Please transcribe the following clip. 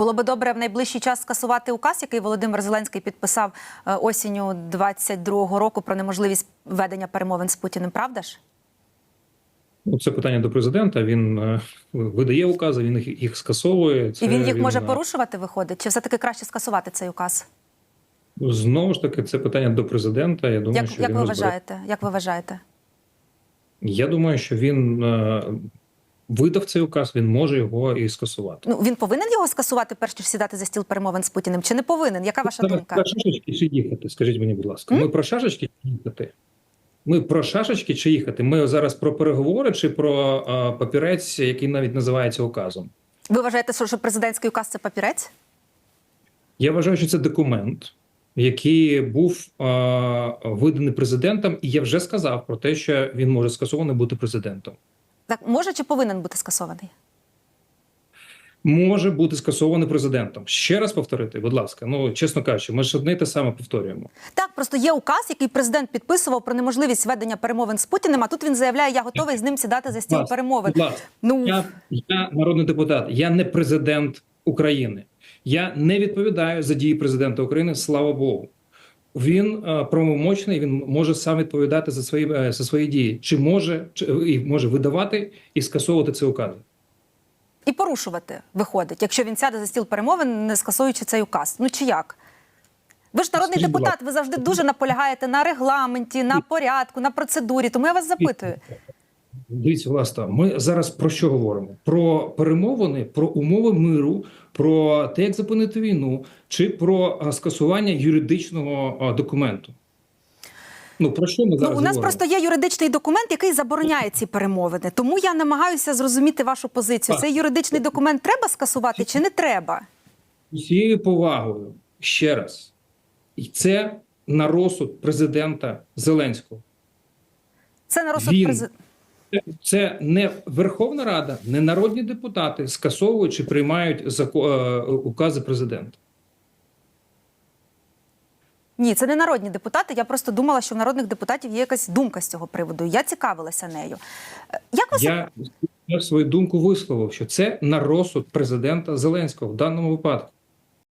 Було би добре в найближчий час скасувати указ, який Володимир Зеленський підписав е, осінню 22-го року про неможливість ведення перемовин з Путіним. Правда ж? Ну, це питання до президента. Він е, видає укази, він їх, скасовує. Це І він їх може е, порушувати, виходить? Чи все таки краще скасувати цей указ? Знову ж таки, це питання до президента. Я думаю, Як, що як він ви вважаєте? Як ви вважаєте? Я думаю, що він е, видав цей указ, він може його і скасувати. Ну він повинен його скасувати, перш ніж сідати за стіл перемовин з Путіним? Чи не повинен? Яка ваша Зараз думка? Про шашечки чи їхати? Скажіть мені, будь ласка, М? ми про шашечки чи їхати? Ми про шашечки чи їхати? Ми зараз про переговори чи про е, папірець, який навіть називається указом? Ви вважаєте, що президентський указ це папірець? Я вважаю, що це документ, який був е, виданий президентом, і я вже сказав про те, що він може скасований бути президентом. Так може чи повинен бути скасований? Може бути скасований президентом. Ще раз повторити, будь ласка. Ну чесно кажучи, ми ж одне й те саме повторюємо. Так, просто є указ, який президент підписував про неможливість ведення перемовин з Путіним. А тут він заявляє, я готовий з ним сідати за стіл Будь перемовин. Будь ласка, Ну я, я народний депутат, я не президент України. Я не відповідаю за дії президента України. Слава Богу. Він е, правомочний, він може сам відповідати за свої е, за свої дії. Чи може чи, і може видавати і скасовувати ці укази? і порушувати виходить, якщо він сяде за стіл перемовин, не скасуючи цей указ. Ну чи як? Ви ж народний депутат, ви завжди дуже наполягаєте на регламенті, на порядку, на процедурі. Тому я вас запитую. Дивіться, власне, ми зараз про що говоримо? Про перемовини, про умови миру, про те, як зупинити війну, чи про е, скасування юридичного е, документу? Ну про що ми Ну, у нас говоримо? просто є юридичний документ, який забороняє ці перемовини. Тому я намагаюся зрозуміти вашу позицію. Цей юридичний документ треба скасувати чи не треба? усією повагою ще раз, і це на розсуд президента Зеленського. Це на розсуд президента. Це- не Верховна Рада, не народні депутати скасовують чи приймають зако- е, укази президента. Ні, це не народні депутати. Я просто думала, що в народних депутатів є якась думка з цього приводу. Я цікавилася нею. Е, Як себе- Я, я свою думку висловив, що це на розсуд президента Зеленського в даному випадку.